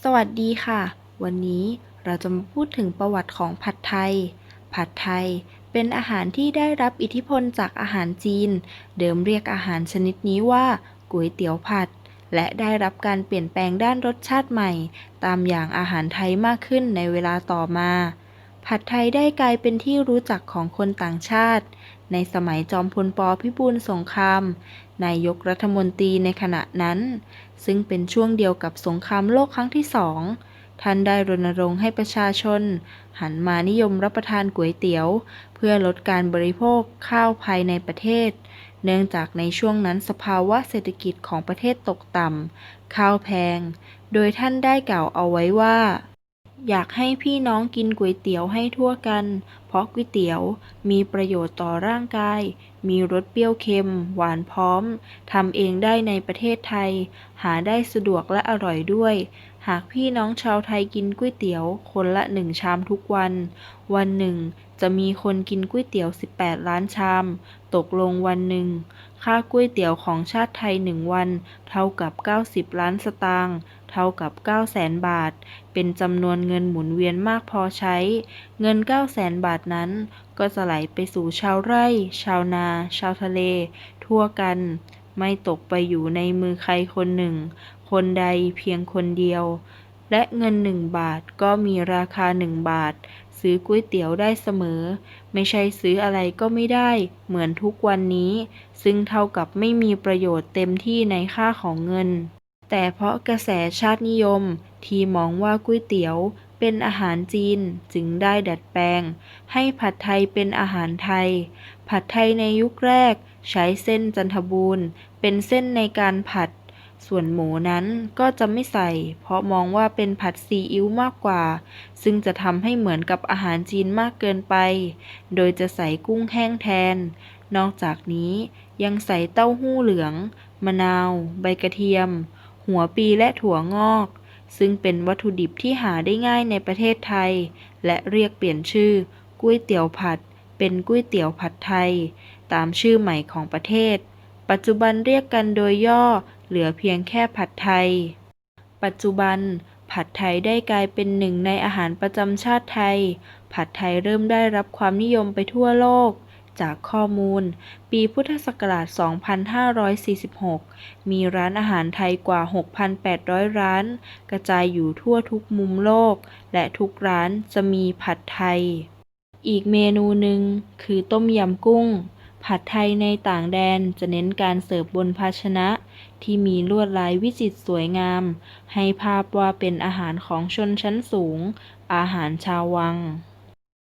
สวัสดีค่ะ วันนี้เราจะมาพูดถึงประวัติของผัดไทย ผัดไทยเป็นอาหารที่ได้รับอิทธิพลจากอาหารจีน เดิมเรียกอาหารชนิดนี้ว่าก๋วยเตี๋ยวผัด และได้รับการเปลี่ยนแปลงด้านรสชาติใหม่ ตามอย่างอาหารไทยมากขึ้นในเวลาต่อมา ผัดไทยได้กลายเป็นที่รู้จักของคนต่างชาติ ในสมัยจอมพลปพิบูลสงคราม นายกรัฐมนตรีในขณะนั้น ซึ่งเป็นช่วงเดียวกับสงครามโลกครั้งที่สอง ท่านได้รณรงค์ให้ประชาชน หันมานิยมรับประทานก๋วยเตี๋ยว เพื่อลดการบริโภคข้าวภายในประเทศ เนื่องจากในช่วงนั้นสภาวะเศรษฐกิจของประเทศตกต่ำข้าวแพง โดยท่านได้กล่าวเอาไว้ว่า อยากให้พี่น้องกินก๋วยเตี๋ยวให้ทั่วกัน เพราะก๋วยเตี๋ยวมีประโยชน์ต่อร่างกาย มีรสเปรี้ยวเค็ม หวานพร้อม ทำเองได้ในประเทศไทย หาได้สะดวกและอร่อยด้วย หากพี่น้องชาวไทยกินก๋วยเตี๋ยว คนละหนึ่งชามทุกวัน วันหนึ่ง จะมีคนกินก๋วยเตี๋ยว 18 ล้านชาม ตกลงวันหนึ่ง ค่าก๋วยเตี๋ยวของชาติไทยหนึ่งวัน เท่ากับ 90 ล้านสตางค์ เท่ากับ 900,000บาท เป็นจำนวนเงินหมุนเวียนมากพอใช้ เงิน 900,000บาทนั้น ก็จะไหลไปสู่ชาวไร่ ชาวนา ชาวทะเล ทั่วกัน ไม่ตกไปอยู่ในมือใครคนหนึ่ง คนใดเพียงคนเดียว และเงินหนึ่งบาทก็มีราคาหนึ่งบาท ซื้อก๋วยเตี๋ยวได้เสมอ ไม่ใช่ซื้ออะไรก็ไม่ได้ เหมือนทุกวันนี้ ซึ่งเท่ากับไม่มีประโยชน์เต็มที่ในค่าของเงิน แต่เพราะกระแสชาตินิยมที่มองว่าก๋วยเตี๋ยวเป็นอาหารจีนจึงได้ดัดแปลง ให้ผัดไทยเป็นอาหารไทย ผัดไทยในยุคแรกใช้เส้นจันทบูรณ์ เป็นเส้นในการผัด ส่วนหมูนั้นก็จะไม่ใส่ เพราะมองว่าเป็นผัดซีอิ๊วมากกว่า ซึ่งจะทำให้เหมือนกับอาหารจีนมากเกินไป โดยจะใส่กุ้งแห้งแทน นอกจากนี้ยังใส่เต้าหู้เหลือง มะนาว ใบกระเทียม หัวปีและถั่วงอก ซึ่งเป็นวัตถุดิบที่หาได้ง่ายในประเทศไทย และเรียกเปลี่ยนชื่อก๋วยเตี๋ยวผัด เป็นก๋วยเตี๋ยวผัดไทย ตามชื่อใหม่ของประเทศ ปัจจุบันเรียกกันโดยย่อเหลือเพียงแค่ผัดไทย ปัจจุบันผัดไทยได้กลายเป็นหนึ่งในอาหารประจำชาติไทย ผัดไทยเริ่มได้รับความนิยมไปทั่วโลก จากข้อมูล ปีพุทธศักราช 2546 มีร้านอาหารไทยกว่า 6,800 ร้าน กระจายอยู่ทั่วทุกมุมโลก และทุกร้านจะมีผัดไทย อีกเมนูหนึ่งคือต้มยำกุ้ง ผัดไทยในต่างแดนจะเน้นการเสิร์ฟบนภาชนะ ที่มีลวดลายวิจิตรสวยงาม ให้ภาพว่าเป็นอาหารของชนชั้นสูง อาหารชาววัง